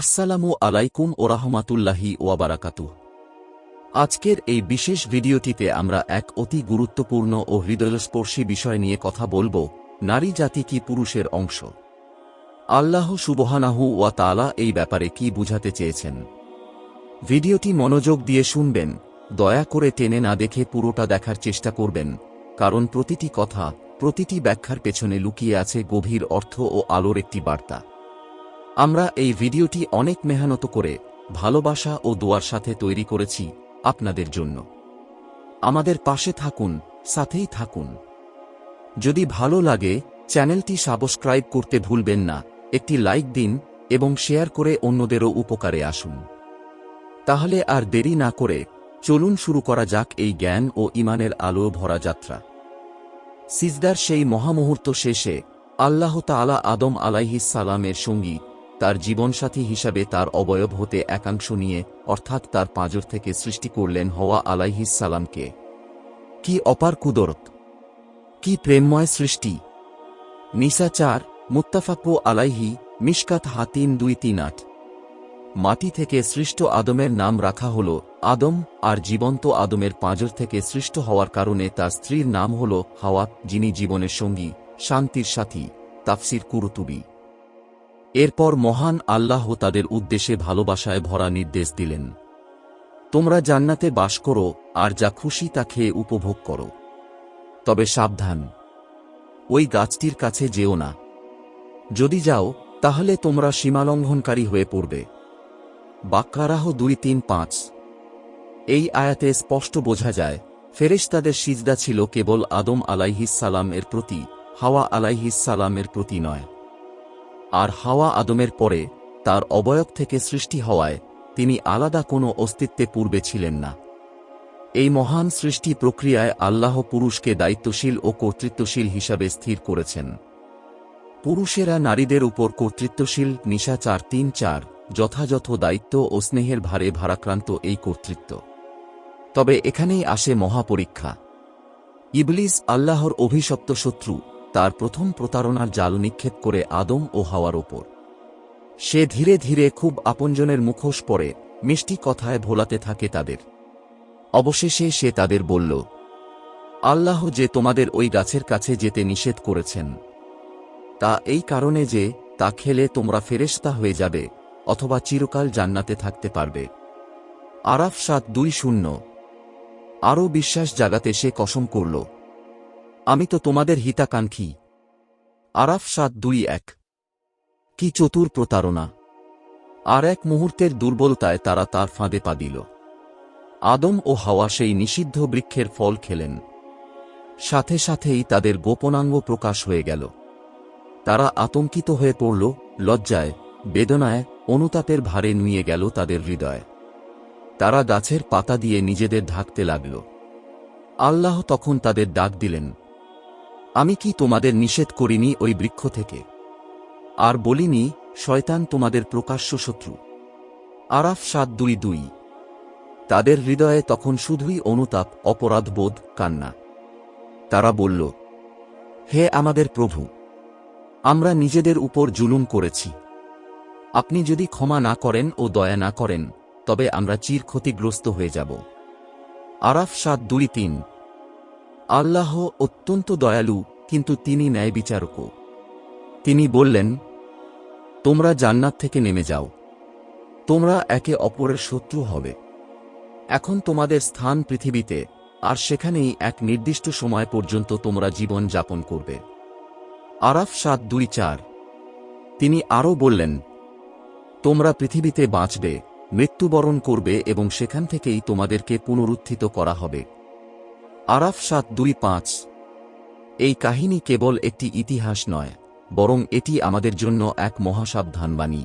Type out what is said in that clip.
আসসালামু আলাইকুম ও রহমাতুল্লাহি ওয়াবারাকাতুহ আজকের এই বিশেষ ভিডিওটিতে আমরা এক অতি গুরুত্বপূর্ণ ও হৃদয়স্পর্শী বিষয় নিয়ে কথা বলব, নারী জাতি কি পুরুষের অংশ? আল্লাহ সুবহানাহু ওয়া তাআলা এই ব্যাপারে কি বুঝাতে চেয়েছেন? ভিডিওটি মনোযোগ দিয়ে শুনবেন, দয়া করে টেনে না দেখে পুরোটা দেখার চেষ্টা করবেন, কারণ প্রতিটি কথা, প্রতিটি ব্যাখ্যার পেছনে লুকিয়ে আছে গভীর অর্থ ও আলোর একটি বার্তা। আমরা এই ভিডিওটি অনেক মেহনত করে, ভালোবাসা ও দোয়ার সাথে তৈরি করেছি আপনাদের জন্য। আমাদের পাশে থাকুন, সাথেই থাকুন। যদি ভালো লাগে, চ্যানেলটি সাবস্ক্রাইব করতে ভুলবেন না, একটি লাইক দিন এবং শেয়ার করে অন্যদেরও উপকারে আসুন। তাহলে আর দেরি না করে, চলুন শুরু করা যাক এই জ্ঞান ও ইমানের আলো ভরা যাত্রা। সিজদার সেই মহামুহূর্ত শেষে আল্লাহ তাআলা আদম আলাইহিস সালামের সঙ্গী তার জীবনসাথী হিসাবে তার অবয়ব হতে একাংশ নিয়ে, অর্থাৎ তার পাঁজর থেকে সৃষ্টি করলেন হওয়া সালামকে। কি অপার কুদরত! কি প্রেমময় সৃষ্টি! নিসা চার মুত্তাফাকু আলাইহি, মিশকাত হাতিন দুই তিন আট। মাটি থেকে সৃষ্ট আদমের নাম রাখা হল আদম, আর জীবন্ত আদমের পাঁজর থেকে সৃষ্ট হওয়ার কারণে তার স্ত্রীর নাম হল হাওয়া, যিনি জীবনের সঙ্গী, শান্তির সাথী, তাফসির কুরুতুবি। এরপর মহান আল্লাহ তাদের উদ্দেশ্যে ভালোবাসায় ভরা নির্দেশ দিলেন। তোমরা জান্নাতে বাস করো, আর যা খুশি তা খেয়ে উপভোগ করো। তবে সাবধান, ওই গাছটির কাছে যেও না। যদি যাও, তাহলে তোমরা সীমালঙ্ঘনকারী হয়ে পড়বে। বাক্কারাহ দুই তিন পাঁচ। এই আয়াতে স্পষ্ট বোঝা যায়, ফেরেশতাদের সিজদা ছিল কেবল আদম আলাইহিস এর প্রতি, হাওয়া আলাইহিস সালামের প্রতি নয়। আর হাওয়া আদমের পরে তার অবয়ব থেকে সৃষ্টি হওয়ায় তিনি আলাদা কোনো অস্তিত্বে পূর্বে ছিলেন না। এই মহান সৃষ্টি প্রক্রিয়ায় আল্লাহ পুরুষকে দায়িত্বশীল ও কর্তৃত্বশীল হিসাবে স্থির করেছেন। পুরুষেরা নারীদের উপর কর্তৃত্বশীল, নিশা চার তিন চার, যথাযথ দায়িত্ব ও স্নেহের ভারে ভারাক্রান্ত এই কর্তৃত্ব। তবে এখানেই আসে মহাপরীক্ষা। ইবলিস আল্লাহর অভিশপ্ত শত্রু। তার প্রথম প্রতারণার জাল নিক্ষেপ করে আদম ও হাওয়ার ওপর। সে ধীরে ধীরে খুব আপনজনের মুখোশ পরে মিষ্টি কথায় ভোলাতে থাকে তাদের। অবশেষে সে তাদের বলল, আল্লাহ যে তোমাদের ওই গাছের কাছে যেতে নিষেধ করেছেন, তা এই কারণে যে তা খেলে তোমরা ফেরেশতা হয়ে যাবে অথবা চিরকাল জান্নাতে থাকতে পারবে। আরাফ সাত দুই শূন্য। আরও বিশ্বাস জাগাতে সে কসম করল আমি তো তোমাদের হিতাকাঙ্ক্ষী। আরাফ সাত দুই এক। কি চতুর প্রতারণা। আর এক মুহূর্তের দুর্বলতায় তারা তার ফাঁদে পা দিল। আদম ও হাওয়া সেই নিষিদ্ধ বৃক্ষের ফল খেলেন। সাথে সাথেই তাদের গোপনাঙ্গ প্রকাশ হয়ে গেল। তারা আতঙ্কিত হয়ে পড়ল, লজ্জায়, বেদনায়, অনুতাপের ভারে নুয়ে গেল তাদের হৃদয়। তারা গাছের পাতা দিয়ে নিজেদের ঢাকতে লাগল। আল্লাহ তখন তাদের ডাক দিলেন আমি কি তোমাদের নিষেধ করিনি ওই বৃক্ষ থেকে? আর বলিনি, শয়তান তোমাদের প্রকাশ্য শত্রু। আরাফ সাত দুই দুই। তাদের হৃদয়ে তখন শুধুই অনুতাপ অপরাধবোধ কান্না। তারা বলল, হে আমাদের প্রভু, আমরা নিজেদের উপর জুলুম করেছি। আপনি যদি ক্ষমা না করেন ও দয়া না করেন, তবে আমরা চির ক্ষতিগ্রস্ত হয়ে যাব। আরাফ সাত দুই তিন। আল্লাহ অত্যন্ত দয়ালু, কিন্তু তিনি ন্যায় বিচারকও। তিনি বললেন, তোমরা জান্নাত থেকে নেমে যাও। তোমরা একে অপরের শত্রু হবে। এখন তোমাদের স্থান পৃথিবীতে, আর সেখানেই এক নির্দিষ্ট সময় পর্যন্ত তোমরা জীবন যাপন করবে। আরাফ সাত দুই চার। তিনি আরও বললেন, তোমরা পৃথিবীতে বাঁচবে, মৃত্যুবরণ করবে এবং সেখান থেকেই তোমাদেরকে পুনরুত্থিত করা হবে। আরাফ সাত দুই পাঁচ। এই কাহিনী কেবল একটি ইতিহাস নয়, বরং এটি আমাদের জন্য এক মহাসাবধান বাণী